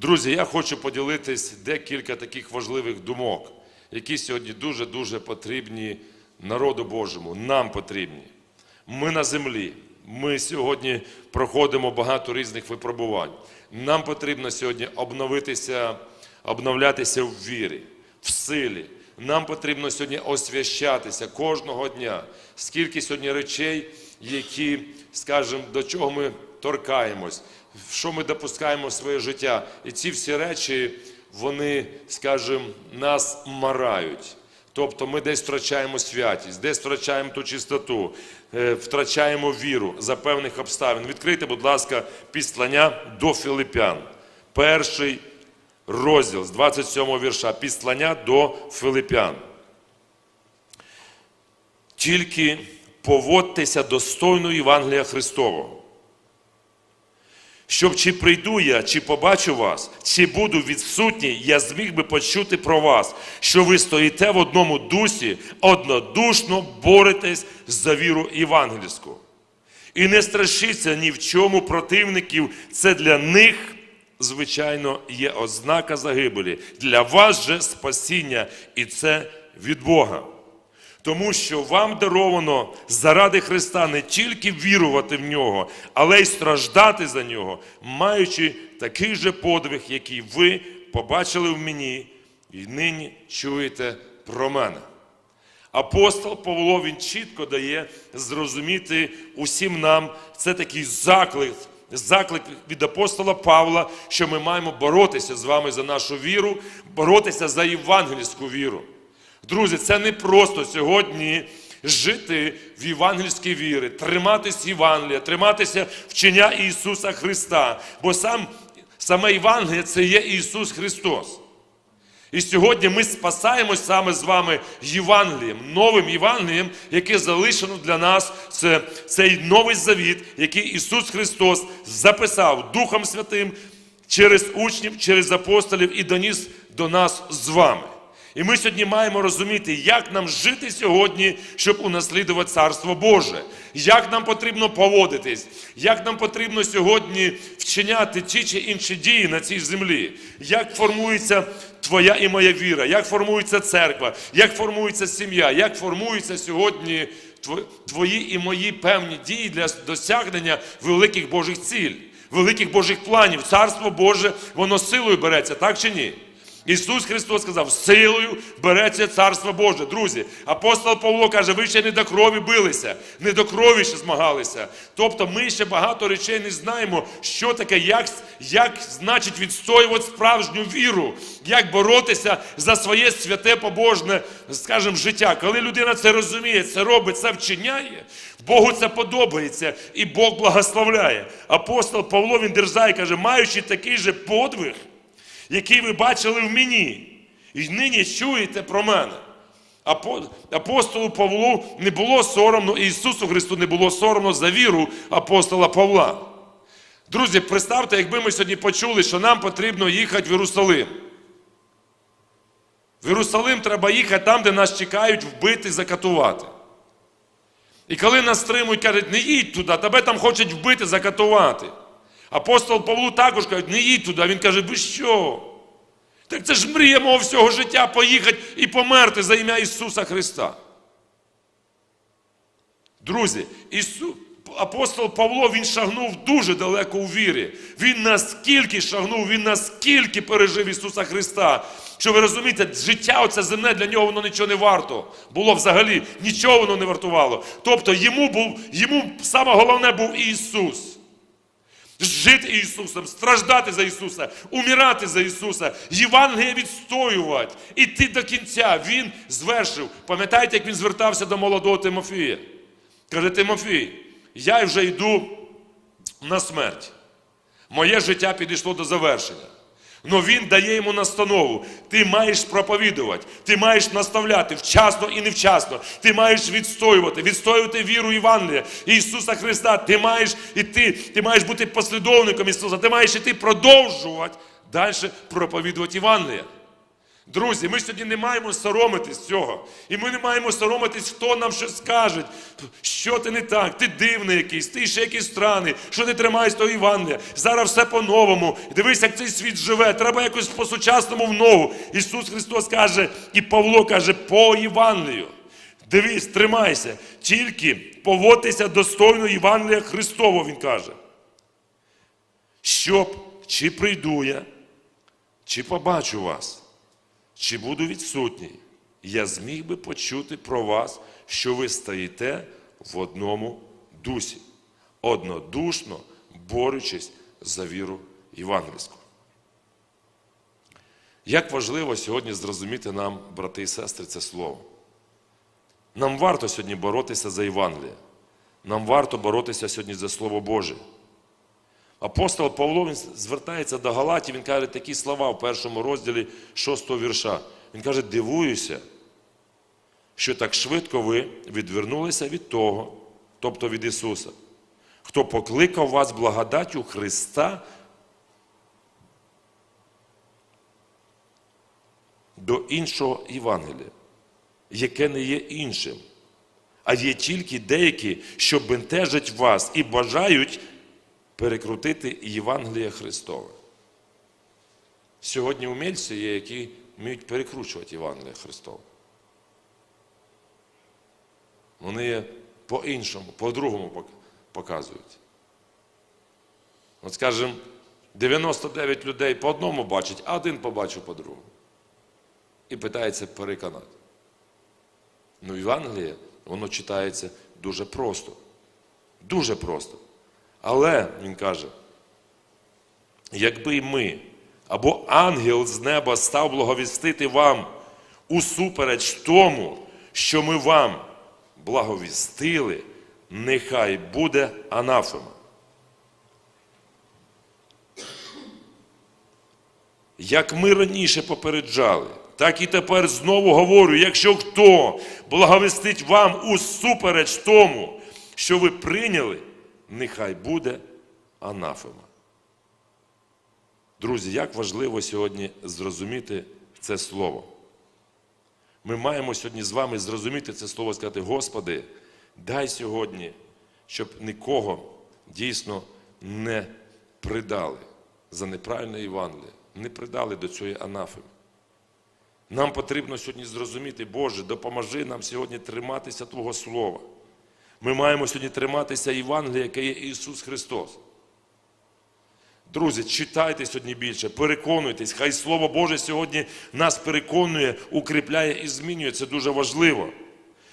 Друзі, я хочу поділитись декілька таких важливих думок, які сьогодні дуже-дуже потрібні народу Божому, нам потрібні. Ми на землі. Ми сьогодні проходимо багато різних випробувань. Нам потрібно сьогодні обновитися, обновлятися в вірі, в силі. Нам потрібно сьогодні освящатися кожного дня. Скільки сьогодні речей, які, скажімо, до чого ми торкаємось, що ми допускаємо в своє життя. І ці всі речі, вони, скажімо, нас марають. Тобто ми десь втрачаємо святість, десь втрачаємо ту чистоту, е, втрачаємо віру за певних обставин. Відкрийте, будь ласка, післання до Филипян. Перший розділ з 27 вірша. Післання до Филипян. Тільки поводьтеся достойно Євангелія Христового. Щоб чи прийду я, чи побачу вас, чи буду відсутній, я зміг би почути про вас, що ви стоїте в одному дусі, однодушно боретесь за віру євангельську. І не страшіться ні в чому противників, це для них, звичайно, є ознака загибелі. Для вас же спасіння, і це від Бога. Тому що вам даровано заради Христа не тільки вірувати в нього, але й страждати за нього, маючи такий же подвиг, який ви побачили в мені, і нині чуєте про мене. Апостол Павло він чітко дає зрозуміти усім нам, це такий заклик, заклик від апостола Павла, що ми маємо боротися з вами за нашу віру, боротися за євангельську віру. Друзі, це не просто сьогодні жити в євангельській вірі, триматись Євангелія, триматися вчення Ісуса Христа. Бо сам, саме Євангеліє це є Ісус Христос. І сьогодні ми спасаємось саме з вами Євангелієм, новим Євангелієм, яке залишено для нас. Це цей новий завіт, який Ісус Христос записав Духом Святим через учнів, через апостолів і доніс до нас з вами. І ми сьогодні маємо розуміти, як нам жити сьогодні, щоб унаслідувати Царство Боже, як нам потрібно поводитись, як нам потрібно сьогодні вчиняти ті чи інші дії на цій землі, як формується твоя і моя віра, як формується церква, як формується сім'я, як формуються сьогодні твої і мої певні дії для досягнення великих Божих ціль, великих Божих планів. Царство Боже, воно силою береться, так чи ні? Ісус Христос сказав, силою береться Царство Боже. Друзі, апостол Павло каже, ви ще не до крові билися, не до крові ще змагалися. Тобто ми ще багато речей не знаємо, що таке, як, як значить відстоювати справжню віру, як боротися за своє святе побожне, скажімо, життя. Коли людина це розуміє, це робить, це вчиняє, Богу це подобається, і Бог благословляє. Апостол Павло він дерзає, каже, маючи такий же подвиг який ви бачили в мені, і нині чуєте про мене. Апостолу Павлу не було соромно, Ісусу Христу не було соромно за віру апостола Павла. Друзі, представте, якби ми сьогодні почули, що нам потрібно їхати в Єрусалим. В Єрусалим треба їхати там, де нас чекають вбити, закатувати. І коли нас стримують, кажуть, не їдь туди, тебе там хочуть вбити, закатувати. Апостол Павлу також каже, не їдь туди. Він каже, ви що? Так це ж мрія мого всього життя поїхати і померти за ім'я Ісуса Христа. Друзі, Ісу... апостол Павло він шагнув дуже далеко у вірі. Він наскільки шагнув, він наскільки пережив Ісуса Христа. Що ви розумієте, життя оце земне для нього воно нічого не варто. Було взагалі, нічого воно не вартувало. Тобто йому був, йому саме головне був Ісус. Жити Ісусом, страждати за Ісуса, умирати за Ісуса, Євангеліє відстоювати, іти до кінця. Він звершив. Пам'ятаєте, як він звертався до молодого Тимофія? Каже, Тимофій, я вже йду на смерть. Моє життя підійшло до завершення. Но він дає йому настанову. Ти маєш проповідувати, ти маєш наставляти вчасно і невчасно. Ти маєш відстоювати, відстоювати віру Івангелія Ісуса Христа. Ти маєш іти, ти маєш бути послідовником Ісуса, ти маєш іти продовжувати далі проповідувати Євангелія. Друзі, ми сьогодні не маємо соромитись цього. І ми не маємо соромитись, хто нам щось скаже. Що ти не так, ти дивний якийсь, ти ще якийсь странний, що ти тримаєш того Івангелія. Зараз все по-новому. Дивись, як цей світ живе. Треба якось по-сучасному в ногу. Ісус Христос каже, і Павло каже, по Євангелію. Дивись, тримайся, тільки поводьтеся достойно Євангелія Христового, Він каже. Щоб чи прийду я, чи побачу вас, чи буду відсутній, я зміг би почути про вас, що ви стоїте в одному дусі, однодушно борючись за віру євангельську. Як важливо сьогодні зрозуміти нам, брати і сестри, це слово. Нам варто сьогодні боротися за Євангеліє. Нам варто боротися сьогодні за Слово Боже. Апостол Павло він звертається до Галатів, він каже такі слова в першому розділі 6 вірша. Він каже: дивуюся, що так швидко ви відвернулися від того, тобто від Ісуса, хто покликав вас благодаттю Христа до іншого Євангелія, яке не є іншим, а є тільки деякі, що бентежать вас і бажають перекрутити Євангеліє Христове. Сьогодні умільці є, які вміють перекручувати Євангеліє Христове. Вони по-іншому, по-другому показують. От скажімо, 99 людей по одному бачать, а один побачив по-другому. І питається переконати. Ну, Євангеліє, воно читається дуже просто. Дуже просто. Але, він каже, якби ми, або ангел з неба став благовістити вам усупереч тому, що ми вам благовістили, нехай буде анафема. Як ми раніше попереджали, так і тепер знову говорю: якщо хто благовістить вам усупереч тому, що ви прийняли, нехай буде анафема. Друзі, як важливо сьогодні зрозуміти це слово. Ми маємо сьогодні з вами зрозуміти це слово, сказати, Господи, дай сьогодні, щоб нікого дійсно не придали за неправильне Євангеліє, не придали до цієї анафеми. Нам потрібно сьогодні зрозуміти, Боже, допоможи нам сьогодні триматися Твого Слова. Ми маємо сьогодні триматися Євангелія, яке є Ісус Христос. Друзі, читайте сьогодні більше, переконуйтесь, хай Слово Боже сьогодні нас переконує, укріпляє і змінює. Це дуже важливо.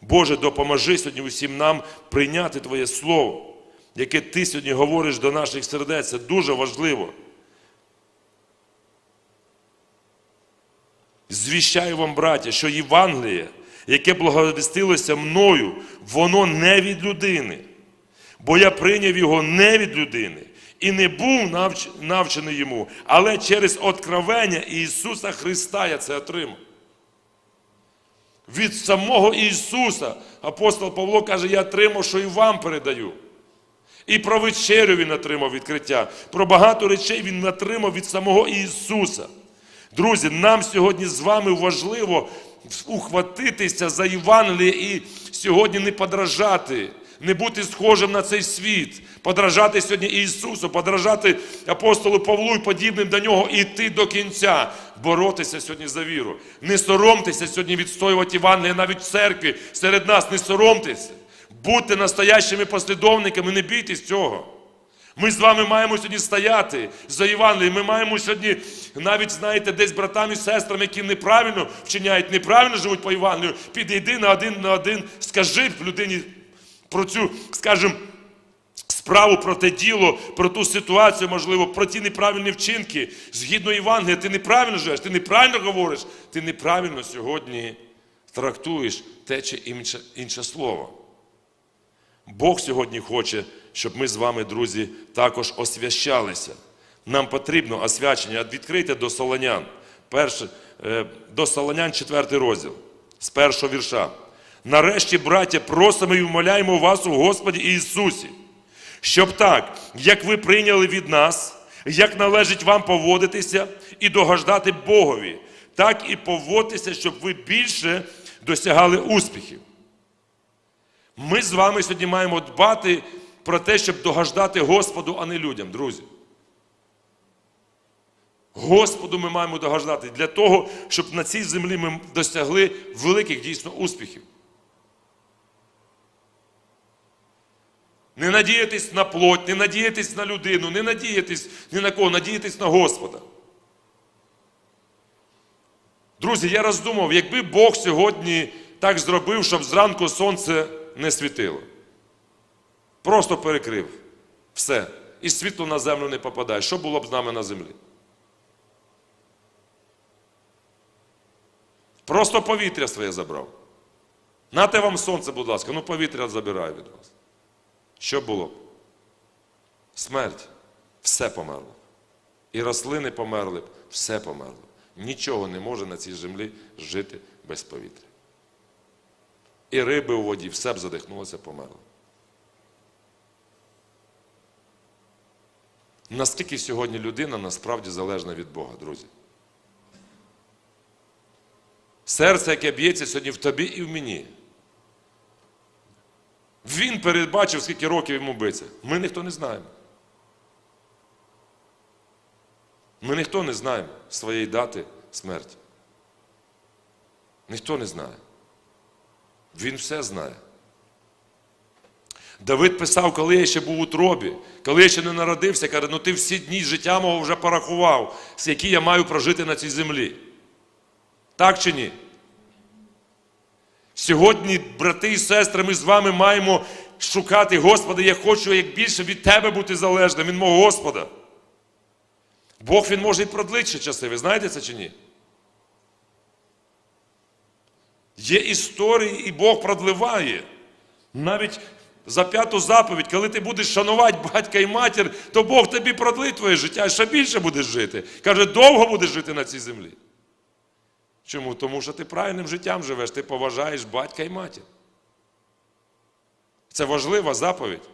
Боже, допоможи сьогодні усім нам прийняти Твоє Слово, яке Ти сьогодні говориш до наших сердець. Це дуже важливо. Звіщаю вам, браття, що Євангеліє, яке благовістилося мною, воно не від людини. Бо я прийняв його не від людини і не був навч- навчений йому, але через откровення Ісуса Христа я це отримав. Від самого Ісуса апостол Павло каже, я отримав, що і вам передаю. І про вечерю він отримав відкриття. Про багато речей він отримав від самого Ісуса. Друзі, нам сьогодні з вами важливо ухватитися за Євангеліє і сьогодні не подражати, не бути схожим на цей світ, подражати сьогодні Ісусу, подражати апостолу Павлу і подібним до нього і йти до кінця, боротися сьогодні за віру. Не соромтеся сьогодні відстоювати Євангеліє навіть в церкві серед нас, не соромтеся. Будьте настоящими послідовниками, не бійтесь цього. Ми з вами маємо сьогодні стояти за Євангелієм. Ми маємо сьогодні, навіть знаєте, десь братам і сестрам, які неправильно вчиняють, неправильно живуть по Євангелію, підійди на один на один, скажи людині про цю, скажімо, справу, про те діло, про ту ситуацію, можливо, про ті неправильні вчинки. Згідно Євангелія, ти неправильно живеш, ти неправильно говориш, ти неправильно сьогодні трактуєш те чи інше, інше слово. Бог сьогодні хоче, щоб ми з вами, друзі, також освящалися. Нам потрібно освячення. Відкрийте до Солонян. Перше, е, до Солонян, 4 розділ, з першого вірша. Нарешті, браття, просимо і вмоляємо вас у Господі Ісусі, щоб так, як ви прийняли від нас, як належить вам поводитися і догождати Богові, так і поводьтеся, щоб ви більше досягали успіхів. Ми з вами сьогодні маємо дбати про те, щоб догаждати Господу, а не людям, друзі. Господу ми маємо догаждати для того, щоб на цій землі ми досягли великих дійсно успіхів. Не надіятись на плоть, не надіятись на людину, не надіятись ні на кого, надіятись на Господа. Друзі, я роздумав, якби Бог сьогодні так зробив, щоб зранку сонце не світило. Просто перекрив все. І світло на землю не попадає. Що було б з нами на землі? Просто повітря своє забрав. Нате вам сонце, будь ласка, ну повітря забираю від вас. Що було б? Смерть. Все померло. І рослини померли б, все померло. Нічого не може на цій землі жити без повітря. І риби у воді, все б задихнулося, померло. Наскільки сьогодні людина насправді залежна від Бога, друзі? Серце, яке б'ється сьогодні в тобі і в мені. Він передбачив, скільки років йому биться. Ми ніхто не знаємо. Ми ніхто не знаємо своєї дати смерті. Ніхто не знає. Він все знає. Давид писав, коли я ще був у тробі, коли я ще не народився, каже, ну ти всі дні життя мого вже порахував, з які я маю прожити на цій землі. Так чи ні? Сьогодні, брати і сестри, ми з вами маємо шукати Господа. Я хочу як більше від Тебе бути залежним, від мого Господа. Бог він може і продлити часи, ви знаєте це чи ні? Є історії, і Бог продливає. Навіть за п'яту заповідь, коли ти будеш шанувати батька і матір, то Бог тобі продлить твоє життя і ще більше будеш жити. Каже, довго будеш жити на цій землі. Чому? Тому що ти правильним життям живеш, ти поважаєш батька і матір. Це важлива заповідь.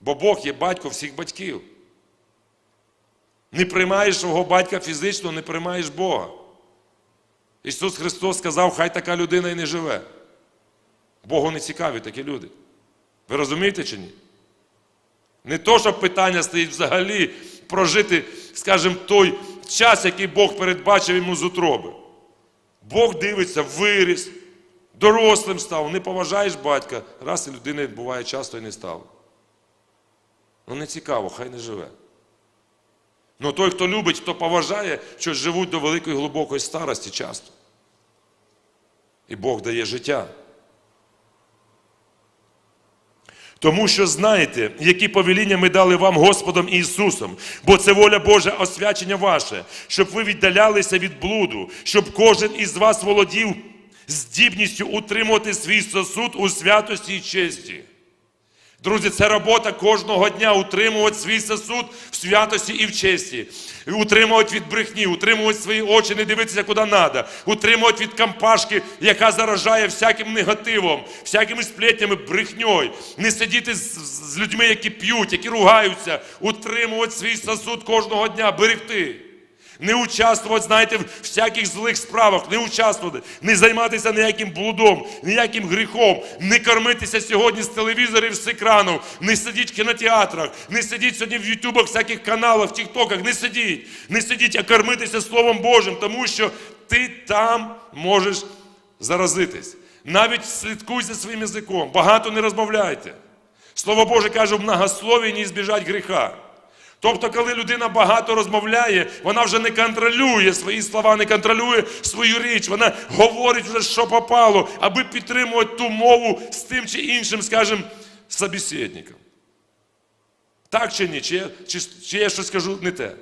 Бо Бог є батько всіх батьків. Не приймаєш свого батька фізично, не приймаєш Бога. Ісус Христос сказав, хай така людина і не живе. Богу не цікаві такі люди. Ви розумієте чи ні? Не то, що питання стоїть взагалі прожити, скажімо, той час, який Бог передбачив йому з утроби. Бог дивиться, виріс, дорослим став, не поважаєш батька, раз і людини буває часто і не стало. Ну не цікаво, хай не живе. Ну той, хто любить, хто поважає, що живуть до великої глибокої старості часто. І Бог дає життя. Тому що знаєте, які повеління ми дали вам Господом Ісусом, бо це воля Божа освячення ваше, щоб ви віддалялися від блуду, щоб кожен із вас володів здібністю утримувати свій сосуд у святості і честі. Друзі, це робота кожного дня утримувати свій сосуд в святості і в честі. Утримувати від брехні, утримувати свої очі, не дивитися куди треба, утримувати від кампашки, яка заражає всяким негативом, всякими сплетнями, брехньою. Не сидіти з, з людьми, які п'ють, які ругаються, утримувати свій сосуд кожного дня, берегти. Не участвувати, знаєте, в всяких злих справах, не участвувати, не займатися ніяким блудом, ніяким гріхом, не кормитися сьогодні з телевізорів, з екранів, не сидіть в кінотеатрах, не сидіть сьогодні в ютубах, всяких каналах, в тіктоках, не сидіть, не сидіть, а кормитися Словом Божим, тому що ти там можеш заразитись. Навіть слідкуй за своїм язиком, багато не розмовляйте. Слово Боже каже, в многослові не збіжать гріха. Тобто, коли людина багато розмовляє, вона вже не контролює свої слова, не контролює свою річ, вона говорить вже, що попало, аби підтримувати ту мову з тим чи іншим, скажімо, собеседником. Так чи ні? Чи я, чи, чи я щось кажу не те?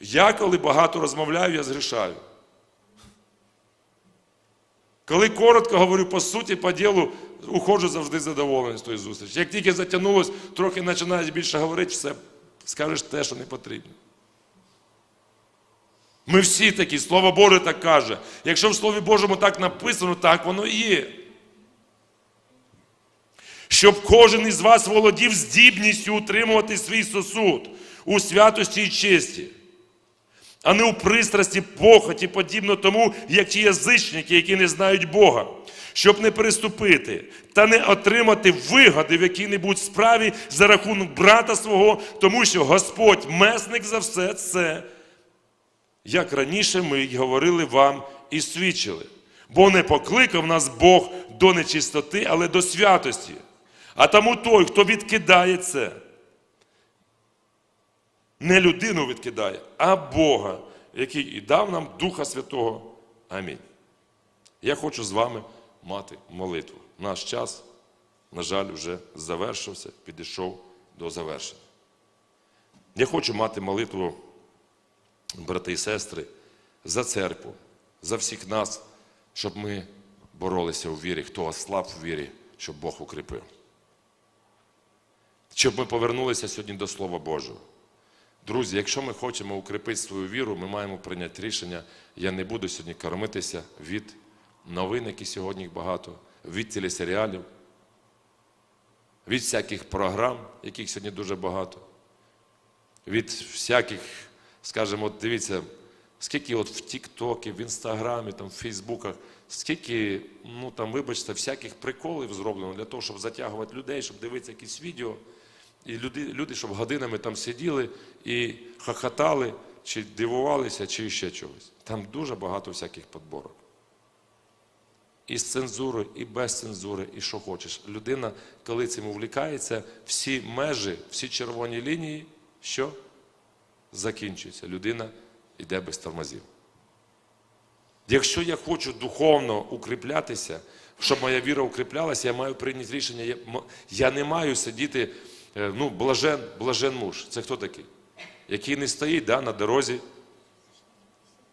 Я, коли багато розмовляю, я згрішаю. Коли коротко говорю по суті, по ділу, уходжу завжди задоволений з тої зустрічі. Як тільки затягнулось, трохи починаєш більше говорити, все, скажеш те, що не потрібно. Ми всі такі, Слово Боже так каже. Якщо в Слові Божому так написано, так воно і є. Щоб кожен із вас володів здібністю утримувати свій сосуд у святості і честі. А не у пристрасті, похоті, подібно тому, як ті язичники, які не знають Бога, щоб не переступити та не отримати вигоди в якій-небудь справі за рахунок брата свого, тому що Господь месник за все це, як раніше ми й говорили вам і свідчили. Бо не покликав нас Бог до нечистоти, але до святості. А тому той, хто відкидає це, не людину відкидає, а Бога, який і дав нам Духа Святого. Амінь. Я хочу з вами мати молитву. Наш час, на жаль, вже завершився, підійшов до завершення. Я хочу мати молитву, брати і сестри, за церкву, за всіх нас, щоб ми боролися у вірі, хто ослаб у вірі, щоб Бог укріпив. Щоб ми повернулися сьогодні до Слова Божого. Друзі, якщо ми хочемо укріпити свою віру, ми маємо прийняти рішення. Я не буду сьогодні кормитися від новин, які сьогодні багато, від телесеріалів, від всяких програм, яких сьогодні дуже багато, від всяких, скажімо, дивіться, скільки от в Тіктокі, в Інстаграмі, там, в Фейсбуках, скільки, ну там, вибачте, всяких приколів зроблено для того, щоб затягувати людей, щоб дивитися якісь відео. І люди, люди, щоб годинами там сиділи і хохотали, чи дивувалися, чи ще чогось. Там дуже багато всяких подборок. І з цензури, і без цензури, і що хочеш. Людина, коли цим увлікається, всі межі, всі червоні лінії, що закінчуються. Людина йде без тормозів. Якщо я хочу духовно укріплятися, щоб моя віра укріплялася, я маю прийняти рішення. Я, не маю сидіти, ну, блажен, блажен муж. Це хто такий? Який не стоїть да, на дорозі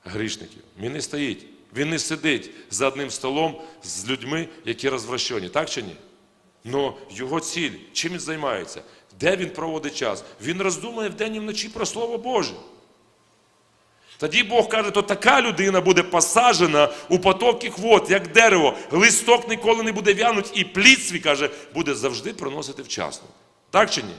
грішників. Він не стоїть. Він не сидить за одним столом з людьми, які розвращені. Так чи ні? Но його ціль, чим він займається? Де він проводить час? Він роздумує вдень і вночі про Слово Боже. Тоді Бог каже, то така людина буде посаджена у потоких вод, як дерево. Листок ніколи не буде вянуть, і плід свій, каже, буде завжди приносити вчасно. Так чи ні?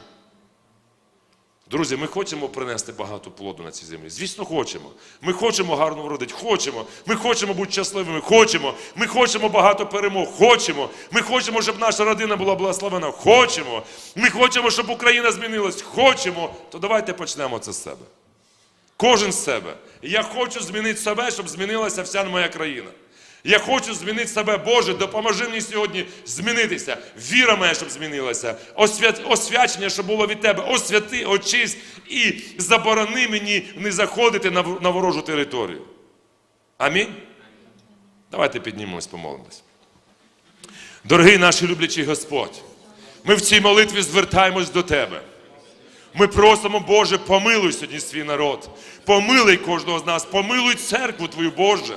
Друзі, ми хочемо принести багато плоду на цій землі. Звісно, хочемо. Ми хочемо гарно вродити, хочемо. Ми хочемо бути щасливими, хочемо. Ми хочемо багато перемог, хочемо. Ми хочемо, щоб наша родина була благословена, хочемо. Ми хочемо, щоб Україна змінилась, хочемо. То давайте почнемо це з себе. Кожен з себе. Я хочу змінити себе, щоб змінилася вся моя країна. Я хочу змінити себе, Боже, допоможи мені сьогодні змінитися. Віра моя, щоб змінилася, Освят... освячення, щоб було від тебе, освяти, очисть і заборони мені не заходити на, на ворожу територію. Амінь. Давайте піднімемось, помолимось. Дорогий наш люблячий Господь, ми в цій молитві звертаємось до Тебе. Ми просимо, Боже, помилуй сьогодні свій народ. Помилуй кожного з нас, помилуй церкву Твою, Боже.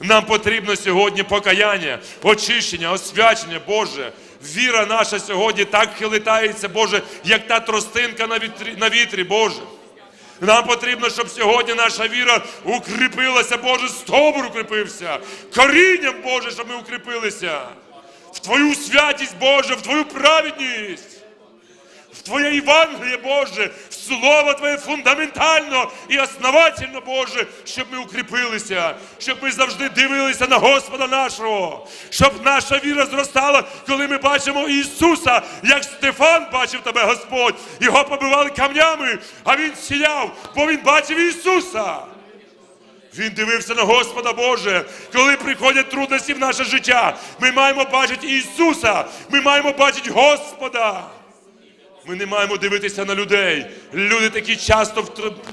Нам потрібно сьогодні покаяння, очищення, освячення, Боже. Віра наша сьогодні так хилитається, Боже, як та тростинка на вітрі, на вітрі, Боже. Нам потрібно, щоб сьогодні наша віра укріпилася, Боже, стовбур укріпився. Корінням, Боже, щоб ми укріпилися. В Твою святість, Боже, в Твою праведність. В Твоє Євангеліє, Боже, в Слово Твоє фундаментально і основательно, Боже, щоб ми укріпилися, щоб ми завжди дивилися на Господа нашого, щоб наша віра зростала, коли ми бачимо Ісуса, як Стефан бачив тебе, Господь. Його побивали камнями, а він сіяв, бо він бачив Ісуса. Він дивився на Господа Боже. Коли приходять трудності в наше життя, ми маємо бачити Ісуса, ми маємо бачити Господа. Ми не маємо дивитися на людей. Люди такі часто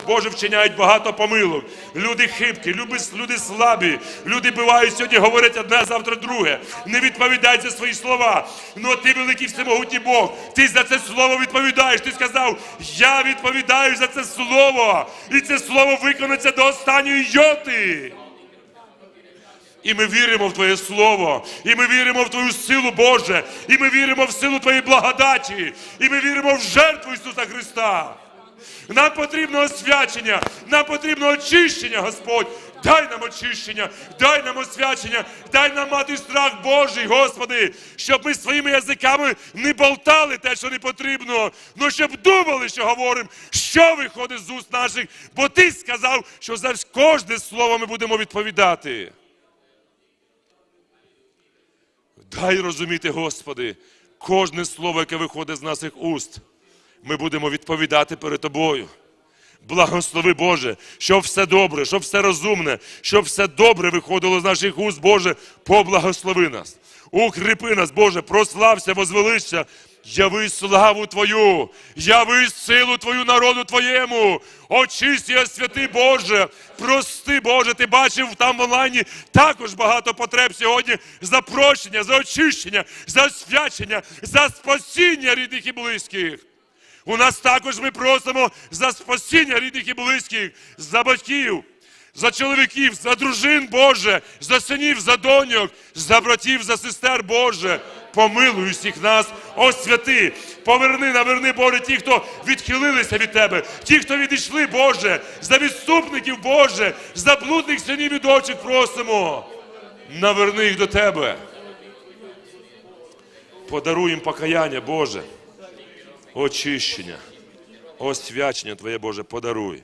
Боже вчиняють багато помилок. Люди хибкі, люди, слабі. Люди бувають сьогодні, говорять одне, завтра друге. Не відповідають за свої слова. Ну ти великий всемогутній Бог. Ти за це слово відповідаєш. Ти сказав, я відповідаю за це слово. І це слово виконується до останньої йоти. І ми віримо в Твоє Слово, і ми віримо в Твою силу, Боже, і ми віримо в силу Твоєї благодаті, і ми віримо в жертву Ісуса Христа. Нам потрібно освячення, нам потрібно очищення, Господь. Дай нам очищення, дай нам освячення, дай нам мати страх Божий, Господи, щоб ми своїми язиками не болтали те, що не потрібно, ну щоб думали, що говоримо, що виходить з уст наших, бо Ти сказав, що за кожне слово ми будемо відповідати. Дай розуміти, Господи, кожне слово, яке виходить з наших уст, ми будемо відповідати перед Тобою. Благослови Боже, щоб все добре, щоб все розумне, щоб все добре виходило з наших уст, Боже, поблагослови нас. Укріпи нас, Боже, прослався, возвеличся, яви славу Твою, яви силу Твою народу Твоєму, очисти, освяти, Боже, прости, Боже, ти бачив там в онлайні також багато потреб сьогодні за прощення, за очищення, за освячення, за спасіння рідних і близьких. У нас також ми просимо за спасіння рідних і близьких, за батьків, за чоловіків, за дружин Боже, за синів, за доньок, за братів, за сестер Боже. Помилуй усіх нас, освяти, поверни, наверни, Боже, ті, хто відхилилися від Тебе, ті, хто відійшли, Боже, за відступників, Боже, за блудних синів і дочок просимо. Наверни їх до Тебе. Подаруй їм покаяння, Боже очищення, освячення Твоє Боже, подаруй.